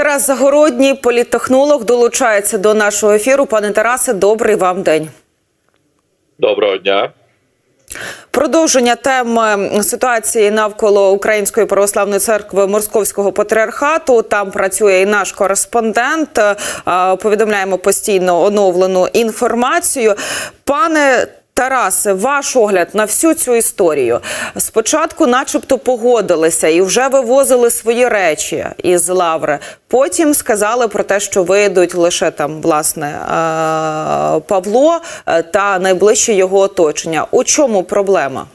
Тарас Загородній, політтехнолог, долучається до нашого ефіру. Пане Тарасе, добрий вам день. Доброго дня. Продовження теми ситуації навколо Української православної церкви Московського патріархату. Там працює і наш кореспондент. Е, Повідомляємо постійно оновлену інформацію. Пане Тарасе, ваш огляд на всю цю історію. Спочатку, начебто, погодилися і вже вивозили свої речі із лаври. Потім сказали про те, що вийдуть лише там власне е, Павло е, та найближче його оточення. У чому проблема?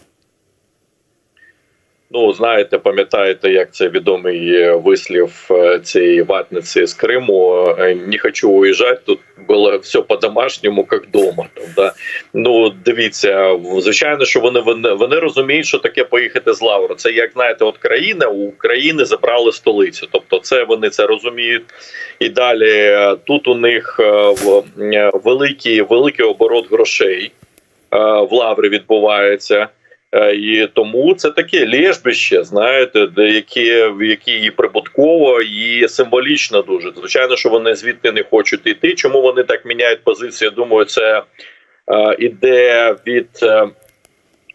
Ну знаєте, пам'ятаєте, як це відомий вислів е, цієї ватниці з Криму. е, Не хочу уїжджати, тут було все по-домашньому, як вдома. Да? Ну дивіться, звичайно, що вони, вони розуміють, що таке поїхати з Лавру. Це як знаєте, от країна у України забрали столицю. Тобто, це вони це розуміють. І далі е, тут у них великий, великий оборот грошей в Лаврі відбувається. Е, І тому це таке лежбище, знаєте, де в які і прибутково, і символічно дуже. Звичайно, що вони звідти не хочуть йти. Чому вони так міняють позицію? Я думаю, це е, іде від е,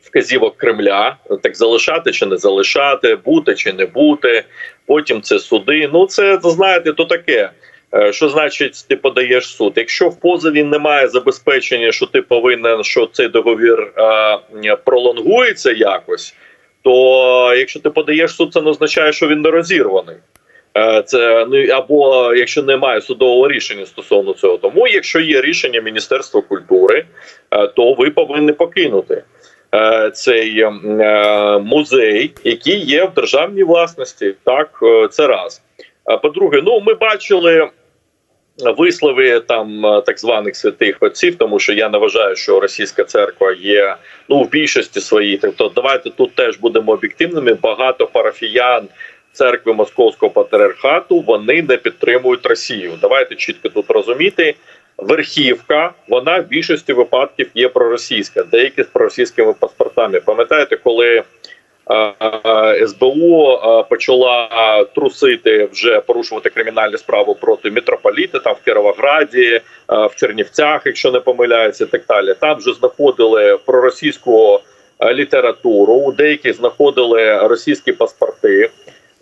вказівок Кремля, так залишати чи не залишати, бути чи не бути. Потім це суди. Ну це знаєте, то таке. Е, Що значить, ти подаєш суд? Якщо в позові немає забезпечення, що ти повинен, що цей договір е, пролонгується якось, то якщо ти подаєш суд, це не означає, що він не розірваний. Е, Це ну або якщо немає судового рішення стосовно цього, тому якщо є рішення Міністерства культури, е, то ви повинні покинути е, цей е, музей, який є в державній власності. Так, е, це раз. По-друге, ну ми бачили вислови там е, так званих святих отців, тому що я не вважаю, що російська церква є ну в більшості своїй. Тобто, давайте тут теж будемо об'єктивними. Багато парафіян церкви Московського патріархату вони не підтримують Росію. Давайте чітко тут розуміти. Верхівка, вона в більшості випадків є проросійська, деякі з проросійськими паспортами. Пам'ятаєте, коли СБУ е, почала трусити вже порушувати кримінальні справи проти митрополіта там в Кіровограді, е, в Чернівцях, якщо не помиляюся, так далі. Там вже знаходили проросійську е, літературу. У деяких знаходили російські паспорти.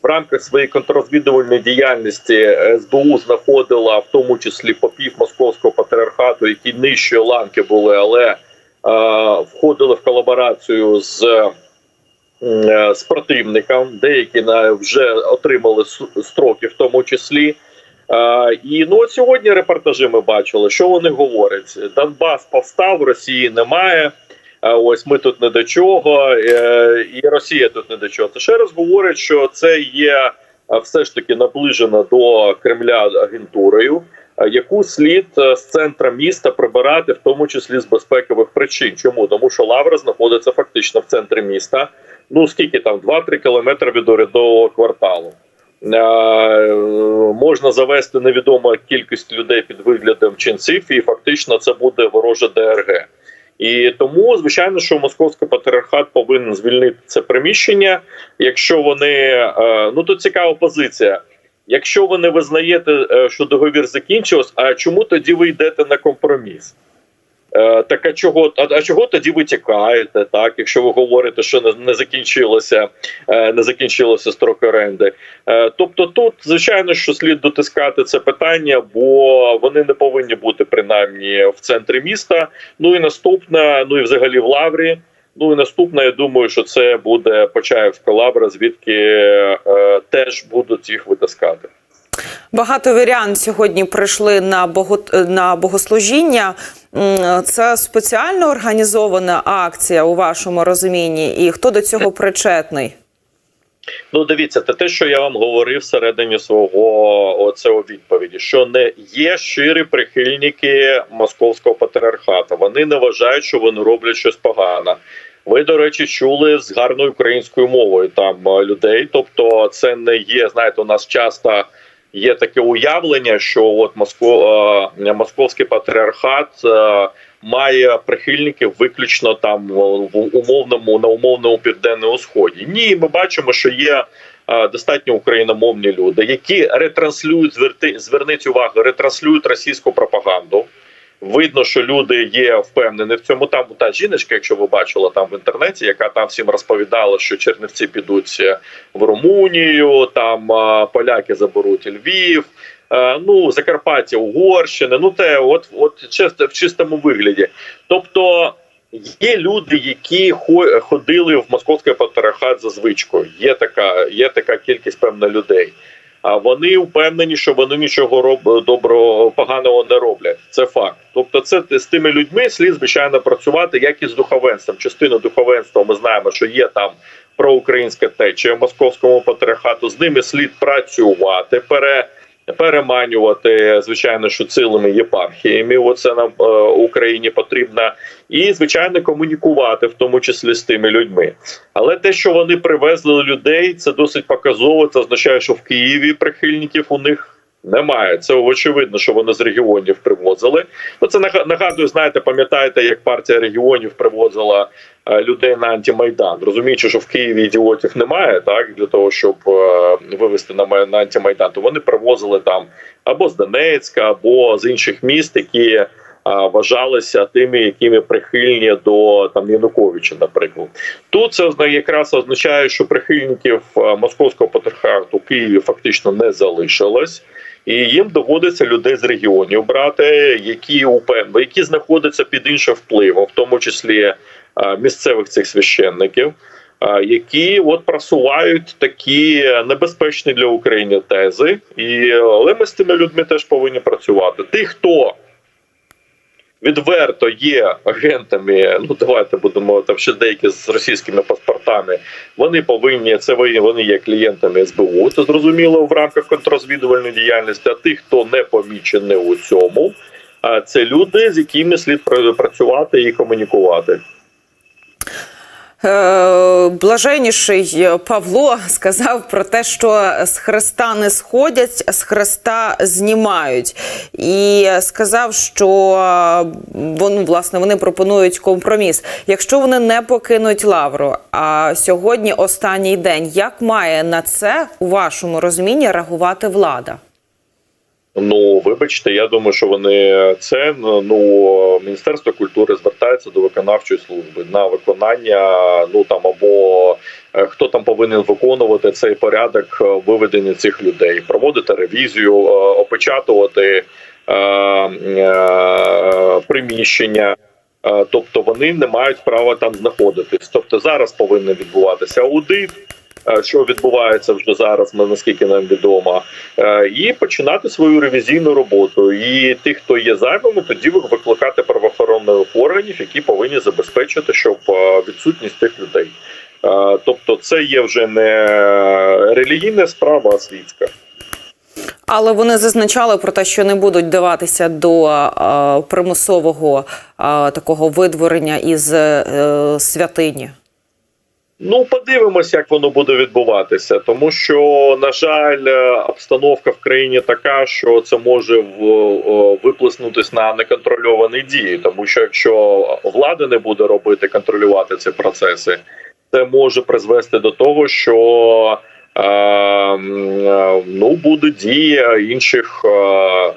В рамках своєї контррозвідувальної діяльності СБУ знаходила в тому числі попів московського патріархату, які нижчої ланки були, але е, входили в колаборацію з е, з противником. Деякі вже отримали строки, в тому числі. Е, і ну от сьогодні репортажі ми бачили, що вони говорять: Донбас повстав, Росії немає. Ось ми тут не до чого, е, і Росія тут не до чого. Це ще раз говорить, що це є е, все ж таки наближено до Кремля агентурою, е, яку слід е, з центра міста прибирати, в тому числі з безпекових причин. Чому тому, що Лавра знаходиться фактично в центрі міста. Ну скільки там 2-3 кілометри від урядового кварталу. Е, Можна завести невідому кількість людей під виглядом ченців, і фактично це буде вороже ДРГ. І тому, звичайно, що московський патріархат повинен звільнити це приміщення. Якщо вони е, ну тут цікава позиція. Якщо ви не визнаєте, е, що договір закінчився, а чому тоді ви йдете на компроміс? Е, Так а чого а, а чого тоді ви тікаєте? Так, якщо ви говорите, що не, не закінчилося, е, не закінчилося строк оренди. Е, Тобто, тут звичайно, що слід дотискати це питання, бо вони не повинні бути принаймні в центрі міста. Ну і наступна, ну і взагалі в Лаврі. Ну і наступна, я думаю, що це буде Почаївська лавра, звідки е, теж будуть їх витискати. Багато вірян сьогодні прийшли на бого... на богослужіння. Це спеціально організована акція у вашому розумінні, і хто до цього причетний? Ну, дивіться, це те, що я вам говорив всередині свого оцього відповіді, що не є щирі прихильники московського патріархату. Вони не вважають, що вони роблять щось погане. Ви, до речі, чули з гарною українською мовою там е, людей. Тобто, це не є. Знаєте, у нас часто є таке уявлення, що от москов е, московський патріархат має прихильників виключно там в умовному на умовному південному сході. Ні, ми бачимо, що є достатньо україномовні люди, які ретранслюють зверти, зверніть увагу, ретранслюють російську пропаганду. Видно, що люди є впевнені в цьому. Там та жіночка, якщо ви бачили там в інтернеті, яка там всім розповідала, що Чернівці підуть е, в Румунію, там е, поляки заберуть Львів. е, Ну, Закарпаття, Угорщина, ну те, от, от чисто в чистому вигляді. Тобто є люди, які ходили в московський патріархат за звичкою. Є така, є така кількість певна людей. А вони впевнені, що вони нічого роб... доброго поганого не роблять. Це факт. Тобто, це з тими людьми слід звичайно працювати, як і з духовенством. Частина духовенства ми знаємо, що є там проукраїнська течія в московському патріархату. З ними слід працювати, пере переманювати, звичайно, що цілими єпархіями. Оце нам е, Україні потрібно, і звичайно комунікувати, в тому числі з тими людьми. Але те, що вони привезли людей, це досить показово. Це означає, що в Києві прихильників у них. Немає це очевидно, що вони з регіонів привозили. Ну це нага- нагадую, знаєте, пам'ятаєте, як партія регіонів привозила е, людей на антимайдан. Розуміючи, що в Києві ідіотів немає, так для того, щоб е, вивести на на антимайдан, то вони привозили там або з Донецька, або з інших міст, які е, вважалися тими, якими прихильні до там Януковича, наприклад. Тут це якраз означає, що прихильників московського патріархату Києві фактично не залишилось. І їм доводиться людей з регіонів брати, які упевнені, які знаходяться під іншим впливом, в тому числі е, місцевих цих священників, е, які от просувають такі небезпечні для України тези. І але ми з тими людьми теж повинні працювати. Тих, хто відверто є агентами, ну давайте будемо там ще деякі з російськими паспортами. Вони повинні це вони є клієнтами СБУ. Це зрозуміло в рамках контррозвідувальної діяльності. А тих, хто не помічений у цьому, це люди, з якими слід працювати і комунікувати. Е, Блаженніший Павло сказав про те, що з хреста не сходять, з хреста знімають, і сказав, що вони власне вони пропонують компроміс. Якщо вони не покинуть лавру, а сьогодні останній день, як має на це у вашому розумінні реагувати влада? Ну, вибачте, я думаю, що вони це ну міністерство культури звертається до виконавчої служби на виконання. Ну там або е, хто там повинен виконувати цей порядок е, виведення цих людей, проводити ревізію, е, опечатувати е, е, приміщення. Тобто вони не мають права там знаходитись. Тобто зараз повинен відбуватися аудит, що відбувається вже зараз, наскільки нам відомо, е, і починати свою ревізійну роботу. І тих, хто є зайвими, тоді викликати правоохоронних органів, які повинні забезпечити, щоб е, відсутність тих людей. Е, Тобто, це є вже не релігійна справа, а світська. Але вони зазначали про те, що не будуть даватися до е, примусового е, такого видворення із е, святині. Ну, подивимось, як воно буде відбуватися, тому що на жаль, е, обстановка в країні така, що це може в- о, на неконтрольовані дії. Тому що якщо влада не буде робити контролювати ці процеси, це може призвести до того, що е, е, ну буде дія інших е,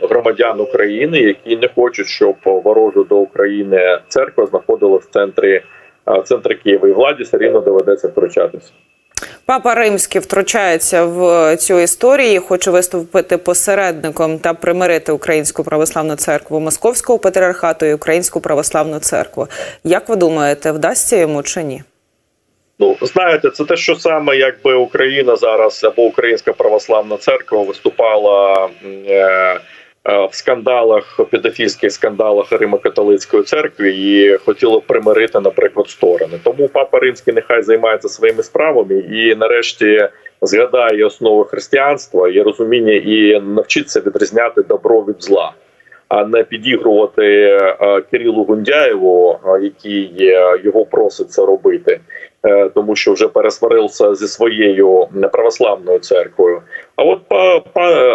громадян України, які не хочуть, щоб ворожа до України церква знаходилась в центрі в центрі Києва і владі все рівно доведеться втручатися. Папа Римський втручається в цю історію, хоче виступити посередником та примирити Українську православну церкву Московського патріархату і Українську православну церкву. Як ви думаєте, вдасться йому чи ні? Ну знаєте, це те, що саме якби Україна зараз або Українська православна церква виступала е, в скандалах, педофільських скандалах Римо-католицької церкви і хотіла б примирити, наприклад, сторони. Тому папа Римський нехай займається своїми справами і, нарешті, згадає основи християнства і розуміння, і навчиться відрізняти добро від зла. А не підігрувати е, Кирилу Гундяєву, е, який е, його просить це робити. Е, тому що вже пересварився зі своєю православною церквою. А от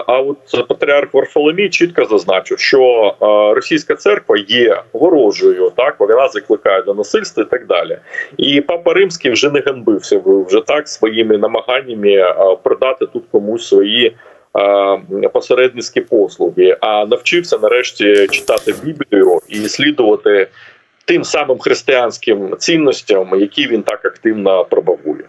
а от патріарх Варфоломій чітко зазначив, що е, російська церква є ворожою, так вона закликає до насильства і так далі. І папа римський вже не ганбився вже так своїми намаганнями е, продати тут комусь свої. Посередницькі послуги, а навчився нарешті читати Біблію і слідувати тим самим християнським цінностям, які він так активно пробагує.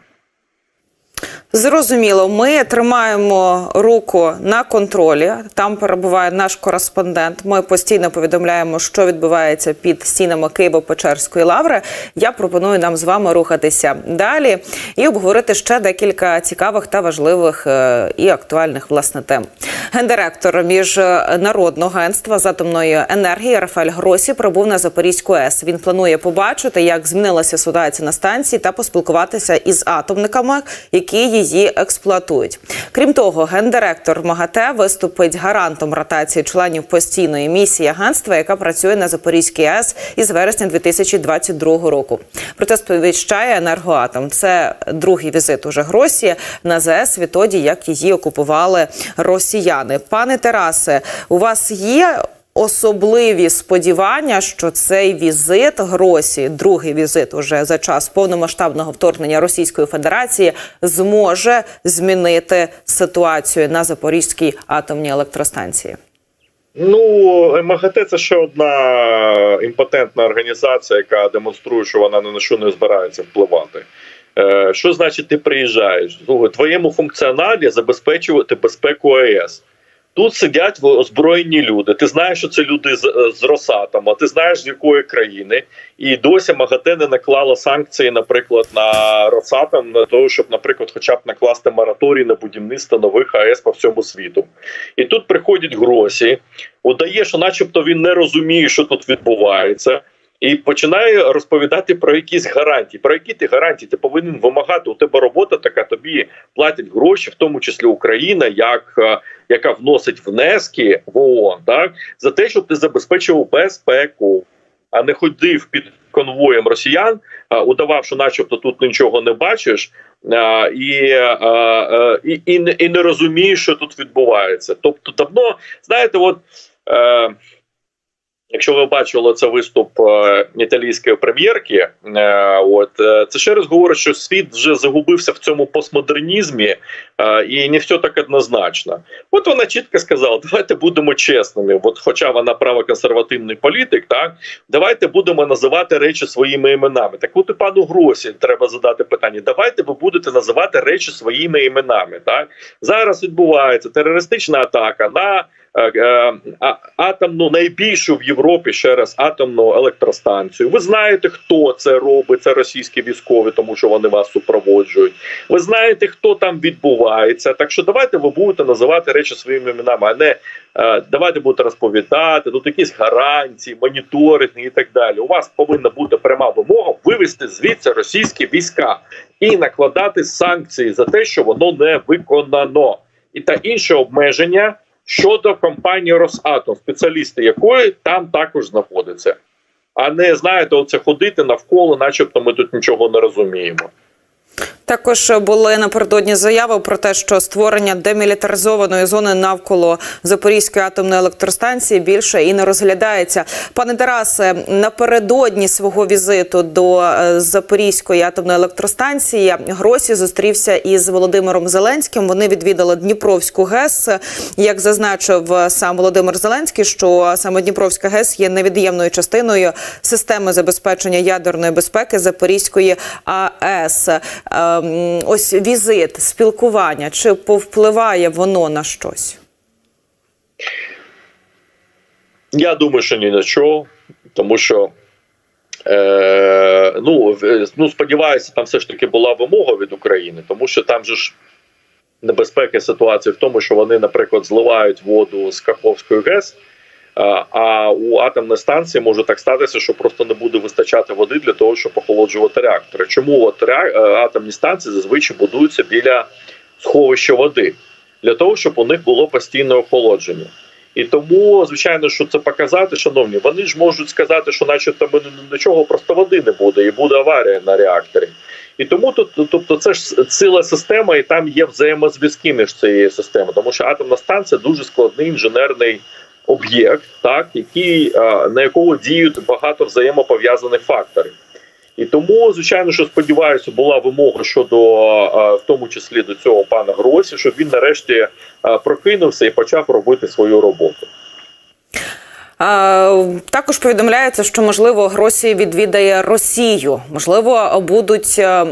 Зрозуміло, ми тримаємо руку на контролі. Там перебуває наш кореспондент. Ми постійно повідомляємо, що відбувається під стінами Києво-Печерської лаври. Я пропоную нам з вами рухатися далі і обговорити ще декілька цікавих та важливих е, і актуальних власне тем. Гендиректор міжнародного агентства з атомної енергії Рафаель Гросі прибув на Запорізьку АЕС. Він планує побачити, як змінилася ситуація на станції та поспілкуватися із атомниками, які її експлуатують. Крім того, гендиректор МАГАТЕ виступить гарантом ротації членів постійної місії агентства, яка працює на Запорізькій АЕС із вересня 2022 року. Про це сповіщає енергоатом. Це другий візит уже Гросі на ЗАЕС відтоді, як її окупували росіяни. Пане Тарасе, у вас є особливі сподівання, що цей візит Гросі, другий візит уже за час повномасштабного вторгнення Російської Федерації, зможе змінити ситуацію на Запорізькій атомній електростанції. Ну, МАГАТЕ це ще одна імпотентна організація, яка демонструє, що вона на що не збирається впливати. Е, Що значить, ти приїжджаєш? Твоєму функціоналі забезпечувати безпеку АЕС. Тут сидять озброєні люди. Ти знаєш, що це люди з, з Росатома, ти знаєш з якої країни, і досі МАГАТЕ не наклала санкції, наприклад, на Росатом, на того, щоб, наприклад, хоча б накласти мораторій на будівництво нових АЕС по всьому світу. І тут приходять гросі, удає, що, начебто, він не розуміє, що тут відбувається. І починає розповідати про якісь гарантії. Про які ти гарантії ти повинен вимагати? У тебе робота така, тобі платять гроші, в тому числі Україна, як е, яка вносить внески в ООН, так за те, щоб ти забезпечив безпеку, а не ходив під конвоєм росіян, а, удавав, що, начебто, тут нічого не бачиш, а, і, а, і, і, і не розумієш, що тут відбувається. Тобто, давно знаєте, от. Е, Якщо ви бачили це виступ е, італійської прем'єрки, е, от е, це ще раз говорить, що світ вже загубився в цьому постмодернізмі, і не все так однозначно. От вона чітко сказала: давайте будемо чесними. От, хоча вона правоконсервативний політик, так давайте будемо називати речі своїми іменами. Так от і пану Гросі треба задати питання: давайте ви будете називати речі своїми іменами. Так зараз відбувається терористична атака на атомну найбільшу в Європі ще раз атомну електростанцію. Ви знаєте, хто це робить? Це російські військові, тому що вони вас супроводжують. Ви знаєте, хто там відбувається. Так що давайте ви будете називати речі своїми іменами, а не е, давайте будете розповідати тут якісь гарантії, моніторинг і так далі. У вас повинна бути пряма вимога вивести звідси російські війська і накладати санкції за те, що воно не виконано, і та інші обмеження щодо компанії Росатом, спеціалісти якої там також знаходяться. А не знаєте, оце ходити навколо, начебто ми тут нічого не розуміємо. Також були напередодні заяви про те, що створення демілітаризованої зони навколо Запорізької атомної електростанції більше і не розглядається. Пане Тарасе, напередодні свого візиту до е, Запорізької атомної електростанції Гросі зустрівся із Володимиром Зеленським. Вони відвідали Дніпровську ГЕС. Як зазначив сам Володимир Зеленський, що саме Дніпровська ГЕС є невід'ємною частиною системи забезпечення ядерної безпеки Запорізької АЕС. Ем, Ось візит, спілкування, чи повпливає воно на щось? Я думаю, що ні на що, тому що е, ну, ну сподіваюся, там все ж таки була вимога від України, тому що там же ж небезпека ситуації в тому, що вони, наприклад, зливають воду з Каховської ГЕС. А- А у атомної станції може так статися, що просто не буде вистачати води для того, щоб охолоджувати реактори. Чому от е, атомні станції зазвичай будуються біля сховища води? Для того, щоб у них було постійне охолодження. І тому, звичайно, що це показати, шановні, вони ж можуть сказати, що начебто нічого просто води не буде, і буде аварія на реакторі. І тому тут, тобто, це ж ціла система, і там є взаємозв'язки між цією системою, тому що атомна станція дуже складний інженерний об'єкт, так який е, на якого діють багато взаємопов'язаних факторів. І тому, звичайно, що сподіваюся, була вимога щодо е, в тому числі до цього пана Гросі, щоб він нарешті е, прокинувся і почав робити свою роботу. Також повідомляється, що можливо Гросі відвідає Росію. Можливо, будуть е,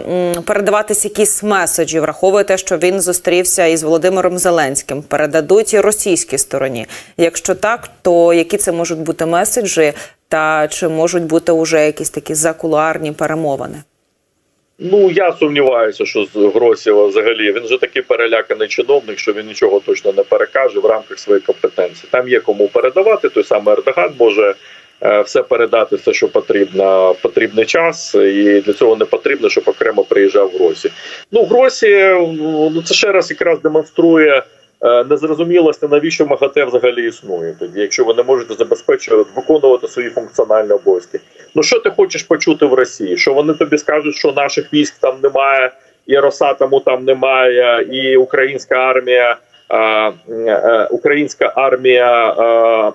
передаватись якісь меседжі, враховує те, що він зустрівся із Володимиром Зеленським. Передадуть і російській стороні. Якщо так, то які це можуть бути меседжі, та чи можуть бути уже якісь такі закулуарні перемовини? Ну я сумніваюся, що з Гросєва взагалі він вже такий переляканий чиновник, що він нічого точно не перекаже в рамках своєї компетенції. Там є кому передавати. Той самий Ердоган може е, все передати, все, що потрібно потрібний час, і для цього не потрібно, щоб окремо приїжджав Гросі. Ну Гросі, ну це ще раз якраз демонструє. Е, Незрозумілості, навіщо МАГАТЕ взагалі існує тоді, якщо ви не можете забезпечувати виконувати свої функціональні обов'язки. Ну що ти хочеш почути в Росії? Що вони тобі скажуть, що наших військ там немає, і Росатому там немає, і українська армія, е, е, українська армія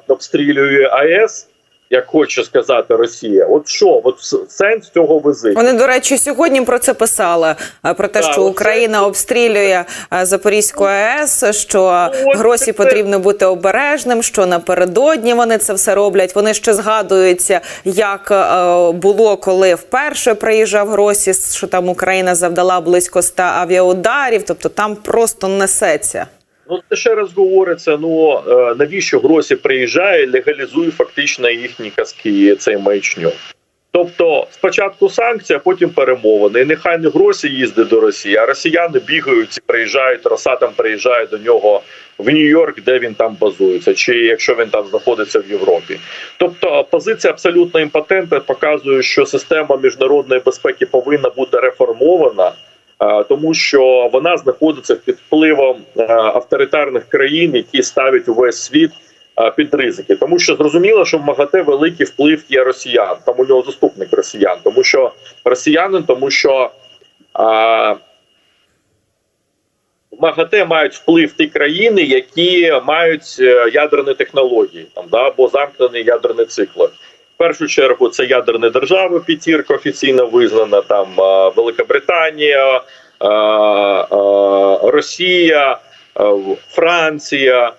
обстрілює АЕС, як хоче сказати Росія. От що, от сенс цього визиту? Вони, до речі, сьогодні про це писали. е, Про те, Так, що Україна обстрілює е, Запорізьку АЕС, що Ну, Гросі тепер- потрібно бути обережним, що напередодні вони це все роблять. Вони ще згадуються, як е, було, коли вперше приїжджав Гросі, що там Україна завдала близько 100 авіаударів. Тобто там просто несеться. Ну це ще раз говориться. Ну е, навіщо Гросі приїжджає, легалізує фактично їхні казки цей маячню. Тобто спочатку санкції, а потім перемовини. І нехай не Гросі їздить до Росії, а росіяни бігають, і приїжджають, Росатом приїжджає до нього в Нью-Йорк, де він там базується, чи якщо він там знаходиться в Європі. Тобто позиція абсолютно імпотента показує, що система міжнародної безпеки повинна бути реформована. Е, тому що вона знаходиться під впливом е, авторитарних країн, які ставлять увесь світ е, під ризики. Тому що зрозуміло, що в МАГАТЕ великий вплив є росіян, там у нього заступник росіян, тому що росіянин, тому що а, в МАГАТЕ мають вплив ті країни, які мають ядерні технології, там да або замкнені ядерні цикли. Першу чергу це ядерні держави, п'ятірка офіційно визнана, там Велика Британія, Росія, Франція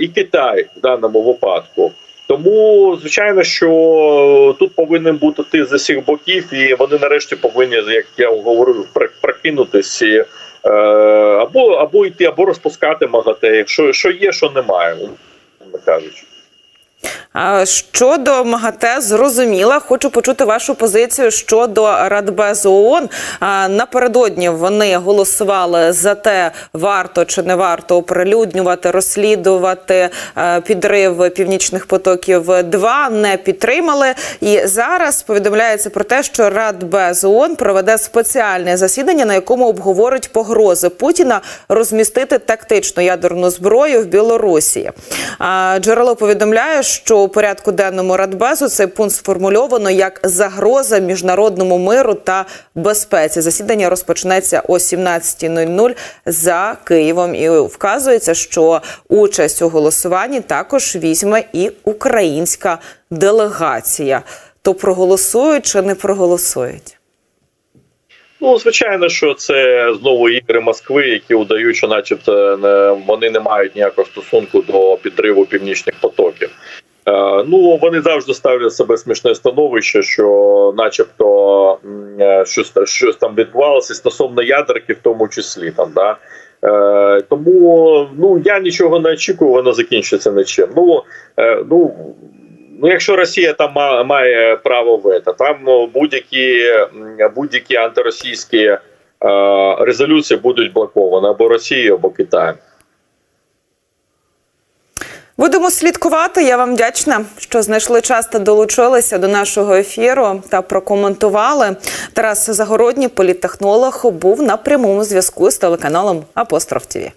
і Китай в даному випадку. Тому звичайно, що тут повинен бути ти з усіх боків, і вони нарешті повинні, як я говорив, пр- прокинутися. і, е, Або або йти, або розпускати МАГАТЕ, якщо що є, що немає, кажучи. Щодо МАГАТЕ, зрозуміла, хочу почути вашу позицію щодо Радбезу ООН. Напередодні вони голосували за те, варто чи не варто оприлюднювати, розслідувати е, підрив північних потоків. 2 не підтримали. І зараз повідомляється про те, що Радбез ООН проведе спеціальне засідання, на якому обговорить погрози Путіна розмістити тактичну ядерну зброю в Білорусі. Джерело повідомляє, що у порядку денному Радбезу цей пункт сформульовано як загроза міжнародному миру та безпеці. Засідання розпочнеться о 17.00 за Києвом. І вказується, що участь у голосуванні також візьме і українська делегація. То проголосують чи не проголосують? Ну, звичайно, що це знову ігри Москви, які удають, що, начебто, не, вони не мають ніякого стосунку до підриву північних потоків. Е, ну вони завжди ставлять себе смішне становище, що, начебто, е, щось, щось там відбувалося стосовно ядерки, в тому числі там, да. Е, тому ну я нічого не очікую, воно закінчиться нічим. Ну, е, ну Ну, якщо Росія там має право вето, там ну, будь-які будь-які антиросійські е, резолюції будуть блоковані або Росією, або Китаєм. Будемо слідкувати. Я вам вдячна, що знайшли час та долучилися до нашого ефіру та прокоментували. Тарас Загородній, політтехнолог, був на прямому зв'язку з телеканалом Апостроф ТІВІ.